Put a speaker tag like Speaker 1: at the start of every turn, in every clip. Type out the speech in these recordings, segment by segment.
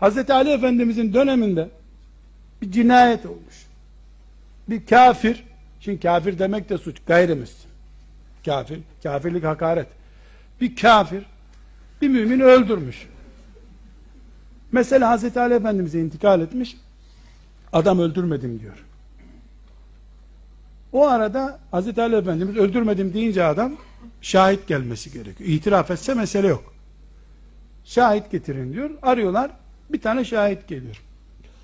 Speaker 1: Hazreti Ali Efendimizin döneminde bir cinayet olmuş. Bir kafir, şimdi kafir demek de suç, gayrimüslim. Kafir, kafirlik hakaret. Bir kafir, bir mümin öldürmüş. Mesela Hazreti Ali Efendimiz'e intikal etmiş, adam öldürmedim diyor. O arada Hazreti Ali Efendimiz öldürmedim deyince adam şahit gelmesi gerekiyor. İtiraf etse mesele yok. Şahit getirin diyor. Arıyorlar. Bir tane şahit geliyor.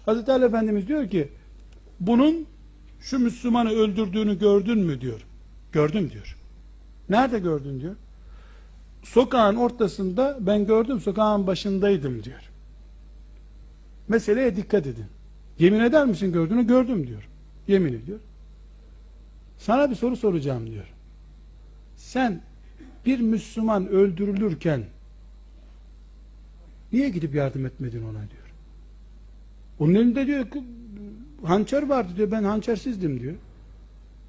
Speaker 1: Hazreti Ali Efendimiz diyor ki bunun şu Müslümanı öldürdüğünü gördün mü diyor. Gördüm diyor. Nerede gördün diyor. Sokağın ortasında ben gördüm sokağın başındaydım diyor. Meseleye dikkat edin. Yemin eder misin gördüğünü? Gördüm diyor. Yemin ediyor. Sana bir soru soracağım diyor. Sen bir Müslüman öldürülürken niye gidip yardım etmedin ona diyor. Onun elinde diyor ki hançer vardı diyor ben hançersizdim diyor.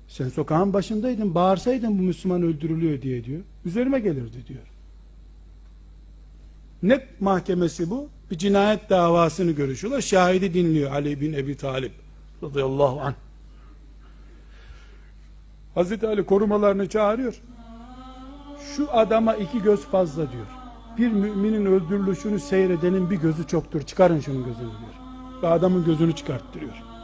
Speaker 1: Sen sokağın başındaydın bağırsaydın bu Müslüman öldürülüyor diye diyor. Üzerime gelirdi diyor. Ne mahkemesi bu? Bir cinayet davasını görüşüyorlar. Şahidi dinliyor Ali bin Ebi Talip radıyallahu anh. Hazreti Ali korumalarını çağırıyor. Şu adama iki göz fazla diyor. Bir müminin öldürülüşünü seyredenin bir gözü çoktur. Çıkarın şunun gözünü diyor. Ve adamın gözünü çıkarttırıyor.